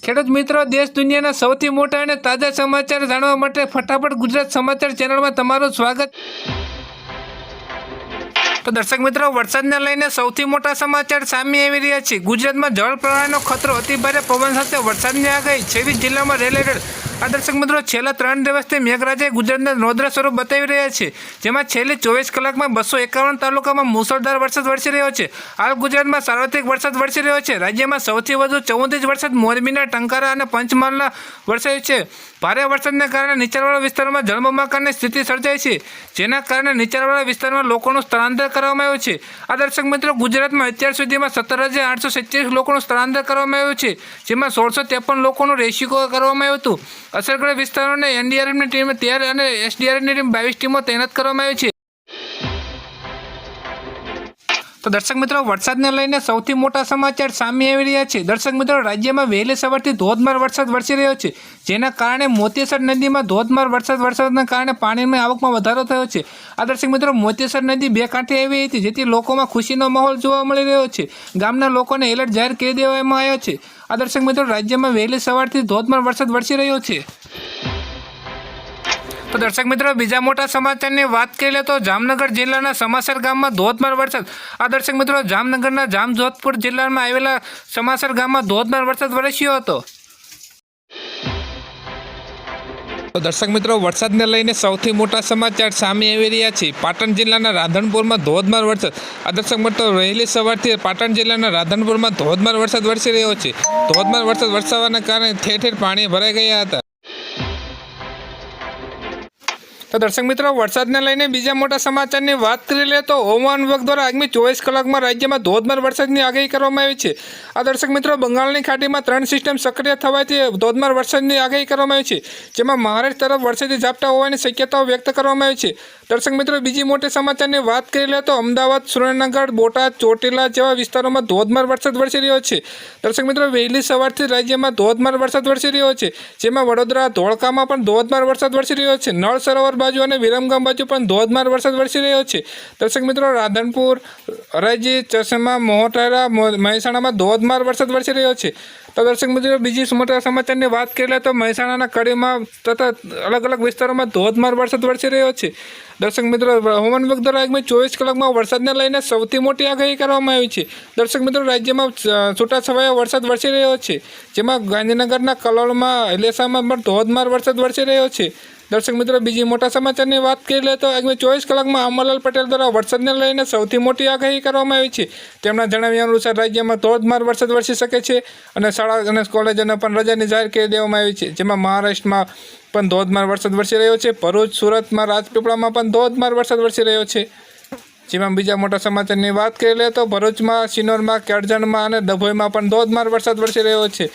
ખેડૂત મિત્રો, દેશ દુનિયાના સૌથી મોટા અને તાજા સમાચાર જાણવા માટે ફટાફટ ગુજરાત સમાચાર ચેનલમાં તમારું સ્વાગત. તો દર્શક મિત્રો, વરસાદને લઈને સૌથી મોટા સમાચાર સામે આવી રહ્યા છે. ગુજરાતમાં જળ પ્રવાહનો ખતરો અતિભારે પવન સાથે વરસાદની આગાહી. છવ્વીસ જિલ્લામાં એલર્ટ આ દર્શક મિત્રો, છેલ્લા ત્રણ દિવસથી મેઘરાજે ગુજરાતના નોંધરા સ્વરૂપ બતાવી રહ્યા છે, જેમાં છેલ્લી ચોવીસ કલાકમાં બસો એકાવન તાલુકામાં મુસળધાર વરસાદ વરસી રહ્યો છે. હાલ ગુજરાતમાં સાર્વત્રિક વરસાદ વરસી રહ્યો છે. રાજ્યમાં સૌથી વધુ ચૌદ ઇંચ વરસાદ મોરબીના ટંકારા અને પંચમહાલના વરસાયો છે. ભારે વરસાદને કારણે નીચાણવાળા વિસ્તારોમાં જળબંબાકારની સ્થિતિ સર્જાઈ છે, જેના કારણે નીચાણવાળા વિસ્તારમાં લોકોનું સ્થળાંતર કરવામાં આવ્યું છે. આ દર્શક મિત્રો, ગુજરાતમાં અત્યાર સુધીમાં સત્તર હજાર આઠસો લોકોનું સ્થળાંતર કરવામાં આવ્યું છે, જેમાં સોળસો ત્રેપન લોકોનું રેસ્ક્યુ કરવામાં આવ્યું હતું. અસરગ્રસ્ત વિસ્તારોને એનડીઆરએફની ટીમ તેર અને એસડીઆરએફની ટીમ બાવીસ ટીમો તૈનાત કરવામાં આવી છે. તો દર્શક મિત્રો, વરસાદને લઈને સૌથી મોટા સમાચાર સામે આવી રહ્યા છે. દર્શક મિત્રો, રાજ્યમાં વહેલી સવારથી ધોધમાર વરસાદ વરસી રહ્યો છે, જેના કારણે મોતીસર નદીમાં ધોધમાર વરસાદ વરસાદના કારણે પાણીની આવકમાં વધારો થયો છે. આ દર્શક મિત્રો, મોતીસર નદી બે કાંઠે આવી હતી, જેથી લોકોમાં ખુશીનો માહોલ જોવા મળી રહ્યો છે. ગામના લોકોને એલર્ટ જાહેર કરી દેવામાં આવ્યો છે. આ દર્શક મિત્રો, રાજ્યમાં વહેલી સવારથી ધોધમાર વરસાદ વરસી રહ્યો છે. તો દર્શક મિત્રો, બીજા મોટા સમાચારની વાત કરીએ તો જામનગર જિલ્લાના સમાસર ગામમાં ધોધમાર વરસાદ. આ દર્શક મિત્રો, જામનગરના જામજોધપુર જિલ્લામાં આવેલા સમાસર ગામમાં ધોધમાર વરસાદ વરસ્યો હતો. તો દર્શક મિત્રો, વરસાદને લઈને સૌથી મોટા સમાચાર સામે આવી રહ્યા છે. પાટણ જિલ્લાના રાધનપુરમાં ધોધમાર વરસાદ. આ દર્શક મિત્રો, વહેલી સવારથી પાટણ જિલ્લાના રાધનપુરમાં ધોધમાર વરસાદ વરસી રહ્યો છે. ધોધમાર વરસાદ વરસાવવાના કારણે ઠેર ઠેર પાણી ભરાઈ ગયા હતા. તો દર્શક મિત્રો, વરસાદને લઈને બીજા મોટા સમાચારની વાત કરી લે તો હવામાન વિભાગ દ્વારા આગામી ચોવીસ કલાકમાં રાજ્યમાં ધોધમાર વરસાદની આગાહી કરવામાં આવી છે. આ દર્શક મિત્રો, બંગાળની ખાડીમાં ત્રણ સિસ્ટમ સક્રિય થવાથી ધોધમાર વરસાદની આગાહી કરવામાં આવી છે, જેમાં મહારાષ્ટ્ર તરફ વરસાદી ઝાપટા હોવાની શક્યતાઓ વ્યક્ત કરવામાં આવી છે. દર્શક મિત્રો, બીજી મોટી સમાચારની વાત કરી લે તો અમદાવાદ, સુરેન્દ્રનગર, બોટાદ, ચોટીલા જેવા વિસ્તારોમાં ધોધમાર વરસાદ વરસી રહ્યો છે. દર્શક મિત્રો, વહેલી સવારથી રાજ્યમાં ધોધમાર વરસાદ વરસી રહ્યો છે, જેમાં વડોદરા, ધોળકામાં પણ ધોધમાર વરસાદ વરસી રહ્યો છે. નળ સરોવર બાજુ અને વિરમગામ બાજુ પણ ધોધમાર વરસાદ વરસી રહ્યો છે. દર્શક મિત્રો, રાધનપુર હરાજી ચશ્મા મોહટારા મહેસાણામાં ધોધમાર વરસાદ વરસી રહ્યો છે. તો દર્શક મિત્રો, બીજી મોટા સમાચારની વાત કરીએ તો મહેસાણાના કડીમાં તથા અલગ અલગ વિસ્તારોમાં ધોધમાર વરસાદ વરસી રહ્યો છે. દર્શક મિત્રો, હવામાન વિભાગ દ્વારા આગામી ચોવીસ કલાકમાં વરસાદને લઈને સૌથી મોટી આગાહી કરવામાં આવી છે. દર્શક મિત્રો, રાજ્યમાં છૂટા છૂટાછવાયો વરસાદ વરસી રહ્યો છે. જેમાં ગાંધીનગરના કલોલમાં એલેસામાં પણ ધોધમાર વરસાદ વરસી રહ્યો છે. દર્શક મિત્રો, બીજી મોટા સમાચારની વાત કરી લે તો આગામી ચોવીસ કલાકમાં અમરલાલ પટેલ દ્વારા વરસાદને લઈને સૌથી મોટી આગાહી કરવામાં આવી છે. તેમના જણાવ્યા અનુસાર રાજ્યમાં ધોધમાર વરસાદ વરસી શકે છે અને શાળા અને કોલેજોને પણ રજાની જાહેર કરી દેવામાં આવી છે. જેમાં મહારાષ્ટ્રમાં પણ ધોધમાર વરસાદ વરસી રહ્યો છે. ભરૂચ, સુરતમાં રાજપીપળામાં પણ ધોધમાર વરસાદ વરસી રહ્યો છે. જેમાં બીજા મોટા સમાચારની વાત કરી લે તો ભરૂચમાં સિનોરમાં કેળજણમાં અને ડભોઈમાં પણ ધોધમાર વરસાદ વરસી રહ્યો છે.